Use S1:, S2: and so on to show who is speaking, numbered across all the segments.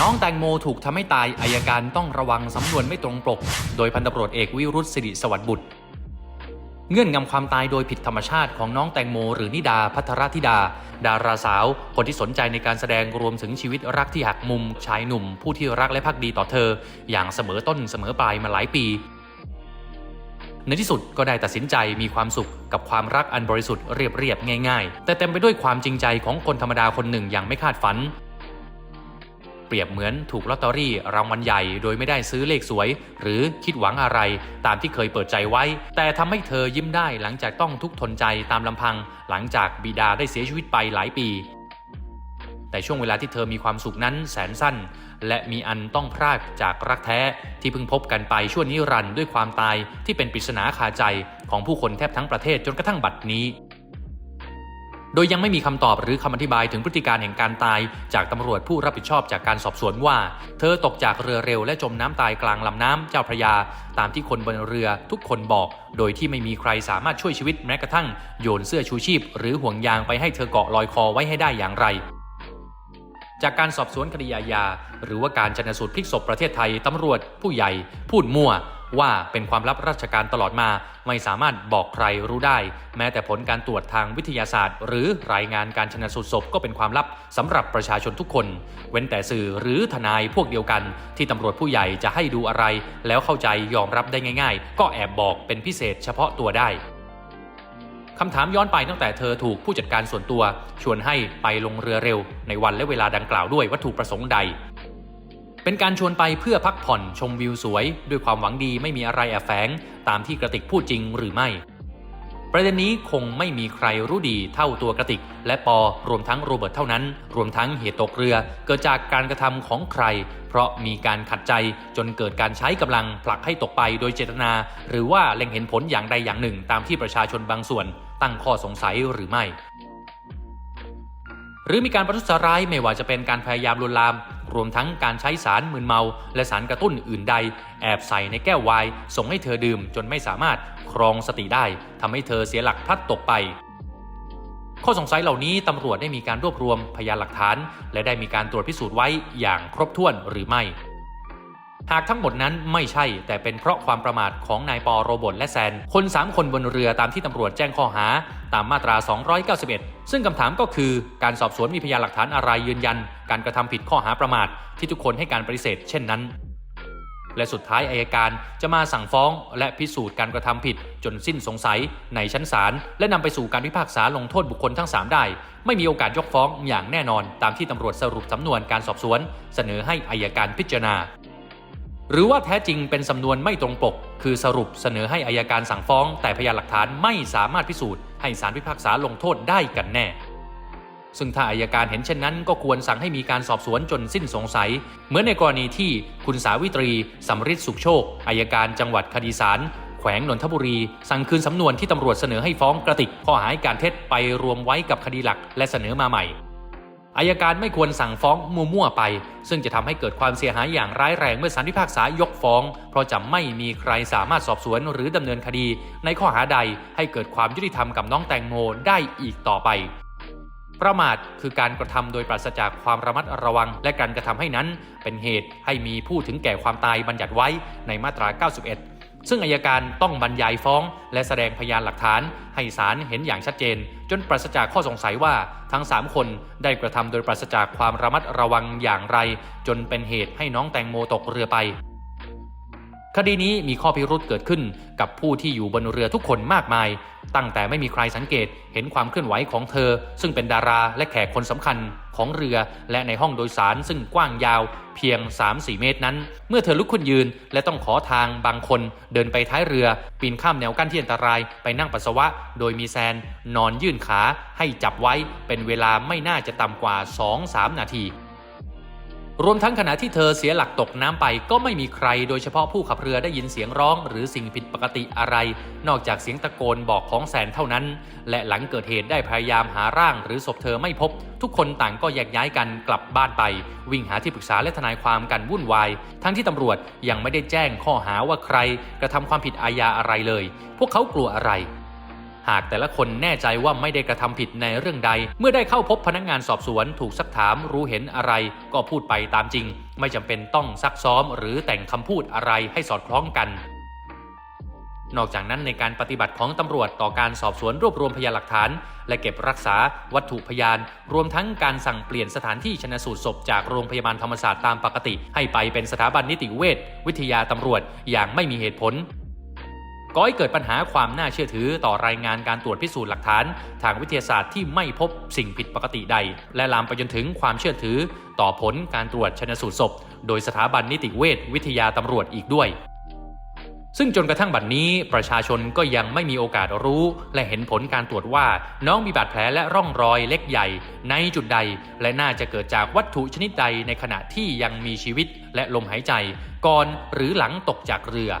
S1: น้องแตงโมถูกทำให้ตายอายการต้องระวังสำนวนไม่ตรงปก โดยพันตำรวจเอกวิรุธสิริสวัสดิ์บุตร เงื่อนงำความตายโดยผิดธรรมชาติของน้องแตงโม หรือนิดาพัทรธิดา ดาราสาว คนที่สนใจในการแสดงรวมถึงชีวิตรักที่หักมุม ชายหนุ่ม ผู้ที่รักและพักดีต่อเธอ อย่างเสมอต้นเสมอปลายมาหลายปีในที่สุดก็ได้ตัดสินใจมีความสุขกับความรักอันบริสุทธิ์เรียบๆง่าย ๆ แต่เต็มไปด้วยความจริงใจของคนธรรมดาคนหนึ่งอย่างไม่คาดฝัน เปรียบเหมือนถูกลอตเตอรี่รางวัลใหญ่โดยไม่ได้ซื้อเลขสวย หรือคิดหวังอะไรตามที่เคยเปิดใจไว้ แต่ทำให้เธอยิ้มได้หลังจากต้องทุกข์ทนใจตามลำพัง หลังจากบิดาได้เสียชีวิตไปหลายปี แต่ช่วงเวลาที่เธอมีความสุขนั้นแสนสั้น และมีอันต้องพรากจากรักแท้ที่เพิ่งพบกันไปชั่วนิรันด์ด้วยความตายที่เป็นปริศนาคาใจของผู้คนแทบทั้งประเทศจนกระทั่งบัดนี้ โดยยังไม่มีคำตอบหรือคำอธิบายถึงพฤติการแห่งการตายจากตำรวจผู้รับผิดชอบจากการสอบสวนว่า เธอตกจากเรือเร็วและจมน้ำตายกลางลำน้ำเจ้าพระยา ตามที่คนบนเรือทุกคนบอก โดยที่ไม่มีใครสามารถช่วยชีวิตแม้กระทั่งโยนเสื้อชูชีพ หรือห่วงยางไปให้เธอเกาะลอยคอไว้ให้ได้อย่างไรจากการสอบสวนคดีอาญาหรือว่าการชนสูตรพลิกศพประเทศไทย ตำรวจผู้ใหญ่ พูดมั่ว ว่าเป็นความลับราชการตลอดมาไม่สามารถบอกใครรู้ได้ แม้แต่ผลการตรวจทางวิทยาศาสตร์ หรือรายงานการชนะสูตรศพก็เป็นความลับสำหรับประชาชนทุกคน เว้นแต่สื่อหรือทนายพวกเดียวกัน ที่ตำรวจผู้ใหญ่จะให้ดูอะไร แล้วเข้าใจยอมรับได้ง่าย ๆ ก็แอบบอกเป็นพิเศษเฉพาะตัวได้คำถามย้อนไปตั้งแต่เธอถูกผู้จัดการส่วนตัว ชวนให้ไปลงเรือเร็ว ในวันและเวลาดังกล่าวด้วยวัตถุประสงค์ใด เป็นการชวนไปเพื่อพักผ่อนชมวิวสวย ด้วยความหวังดีไม่มีอะไรแอบแฝงตามที่กระติกพูดจริงหรือไม่ ประเด็นนี้คงไม่มีใครรู้ดีเท่าตัวกระติก และปอรวมทั้งโรเบิร์ตเท่านั้น รวมทั้งเหตุตกเรือเกิดจากการกระทำของใคร เพราะมีการขัดใจจนเกิดการใช้กำลังผลักให้ตกไปโดยเจตนา หรือว่าเล็งเห็นผลอย่างใดอย่างหนึ่ง ตามที่ประชาชนบางส่วน ตั้งข้อสงสัยหรือไม่หรือมีการประทุษร้ายไม่ว่าจะเป็นการพยายามลวนลาม รวมทั้งการใช้สารมึนเมา และสารกระตุ้นอื่นใด แอบใส่ในแก้วไวน์ส่งให้เธอดื่มจนไม่สามารถครองสติได้ทำให้เธอเสียหลักพลัดตกไปข้อสงสัยเหล่านี้ตำรวจได้มีการรวบรวมพยานหลักฐาน และได้มีการตรวจพิสูจน์ไว้อย่างครบถ้วนหรือไม่ หากทั้งหมดนั้นไม่ใช่ แต่เป็นเพราะความประมาทของนายปอโรบร์ตและแซน คน 3 คนบนเรือตามที่ตำรวจแจ้งข้อหา ตามมาตรา 291 ซึ่งคำถามก็คือการสอบสวนมีพยานหลักฐานอะไรยืนยัน การกระทำผิดข้อหาประมาทที่ทุกคนให้การปฏิเสธ เช่นนั้น และสุดท้ายอายการจะมาสั่งฟ้องและพิสูจน์การกระทำผิด จนสิ้นสงสัยในชั้นศาลและนำไปสู่การพิพากษาลงโทษบุคคลทั้ง 3 ได้ ไม่มีโอกาสยกฟ้องอย่างแน่นอน ตามที่ตำรวจสรุปสำนวนการสอบสวน เสนอให้อายการพิจารณาหรือว่าแท้จริงเป็นสำนวนไม่ตรงปก คือสรุปเสนอให้อายการสั่งฟ้อง แต่พยานหลักฐานไม่สามารถพิสูจน์ ให้สารพิพากษาลงโทษได้กันแน่ ซึ่งถ้าอายการเห็นเช่นนั้น ก็ควรสั่งให้มีการสอบสวนจนสิ้นสงสัย เหมือนในกรณีที่คุณสาวิตรีสำริดสุขโชคอายการจังหวัดคดีสารแขวงนนทบุรี สั่งคืนสำนวนที่ตำรวจเสนอให้ฟ้องกระติกข้อหาการเท็จไปรวมไว้กับคดีหลักและเสนอมาใหม่ อายการไม่ควรสั่งฟ้องมั่วๆไป ซึ่งจะทำให้เกิดความเสียหายอย่างร้ายแรงเมื่อศาลพิพากษายกฟ้อง เพราะจะไม่มีใครสามารถสอบสวนหรือดำเนินคดี ในข้อหาใดให้เกิดความยุติธรรมกับน้องแตงโมได้อีกต่อไป ประมาทคือการกระทำโดยปราศจากความระมัดระวัง และการกระทำให้นั้น เป็นเหตุให้มีผู้ถึงแก่ความตายบัญญัติไว้ในมาตรา 91 ซึ่งอายการต้องบรรยายฟ้อง และแสดงพยานหลักฐาน ให้ศาลเห็นอย่างชัดเจน จนปราศจากข้อสงสัยว่าทั้ง 3 คนได้กระทำโดยปราศจากความระมัดระวังอย่างไร จนเป็นเหตุให้น้องแตงโมตกเรือไป คดีนี้มีข้อพิรุษเกิดขึ้นกับผู้ที่อยู่บนเรือทุกคนมากมาย ตั้งแต่ไม่มีใครสังเกตเห็นความเคลื่อนไหวของเธอ ซึ่งเป็นดาราและแขกคนสำคัญของเรือและในห้องโดยสารซึ่งกว้างยาวเพียง 3-4 เมตรนั้น เมื่อเธอลุกขึ้นยืน และต้องขอทางบางคนเดินไปท้ายเรือ ปีนข้ามแนวกั้นที่อันตรายไปนั่งปัสสาวะ โดยมีแซน นอนยื่นขาให้จับไว้เป็นเวลาไม่น่าจะต่ำกว่า 2-3 นาที รวมทั้งขณะที่เธอเสียหลักตกน้ำไปก็ไม่มีใครโดยเฉพาะผู้ขับเรือได้ยินเสียงร้อง หรือสิ่งผิดปกติอะไร นอกจากเสียงตะโกนบอกของแสนเท่านั้น และหลังเกิดเหตุได้พยายามหาร่าง หรือศพเธอไม่พบ ทุกคนต่างก็แยกย้ายกันกลับบ้านไป วิ่งหาที่ปรึกษาและทนายความกันวุ่นวาย ทั้งที่ตำรวจยังไม่ได้แจ้งข้อหาว่าใคร กระทำความผิดอาญาอะไรเลย พวกเขากลัวอะไร หากแต่ละคนแน่ใจว่าไม่ได้กระทำผิดในเรื่องใด เมื่อได้เข้าพบพนักงานสอบสวนถูกซักถามรู้เห็นอะไร ก็พูดไปตามจริง ไม่จำเป็นต้องซักซ้อม หรือแต่งคำพูดอะไรให้สอดคล้องกันนอกจากนั้นในการปฏิบัติของตำรวจต่อการสอบสวนรวบรวมพยานหลักฐาน และเก็บรักษาวัตถุพยาน รวมทั้งการสั่งเปลี่ยนสถานที่ชนะสูตรศพจากโรงพยาบาลธรรมศาสตร์ตามปกติ ให้ไปเป็นสถาบันนิติเวชวิทยาตำรวจอย่างไม่มีเหตุผล ก่อให้เกิดปัญหาความน่าเชื่อถือต่อรายงานการตรวจพิสูจน์หลักฐาน ทางวิทยาศาสตร์ที่ไม่พบสิ่งผิดปกติใด และลามไปจนถึงความเชื่อถือ ต่อผลการตรวจชนสูตรศพ โดยสถาบันนิติเวชวิทยาตำรวจอีกด้วยซึ่งจนกระทั่งบัดนนี้ประชาชนก็ยังไม่มีโอกาสรู้ และเห็นผลการตรวจว่า น้องมีบาดแผลและร่องรอยเล็กใหญ่ ในจุดใด และน่าจะเกิดจากวัตถุชนิดใดในขณะที่ยังมีชีวิตและลมหายใจ ก่อนหรือหลังตกจากเรือ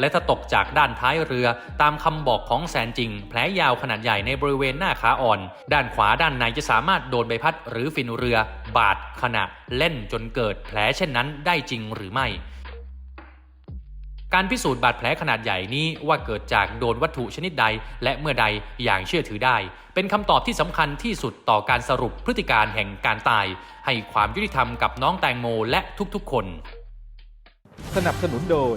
S1: และถ้าตกจากด้านท้ายเรือ ตามคำบอกของแซนจริง แผลยาวขนาดใหญ่ในบริเวณหน้าขาอ่อน ด้านขวาด้านในจะสามารถโดนใบพัดหรือฟินเรือบาดขณะเล่นจนเกิดแผลเช่นนั้นได้จริงหรือไม่การพิสูจน์บาดแผลขนาดใหญ่นี้ว่าเกิดจากโดนวัตถุชนิดใดและเมื่อใดอย่างเชื่อถือได้ เป็นคำตอบที่สำคัญที่สุดต่อการสรุปพฤติการแห่งการตาย ให้ความยุติธรรมกับน้องแตงโมและทุกๆคน
S2: สนับสนุนโดย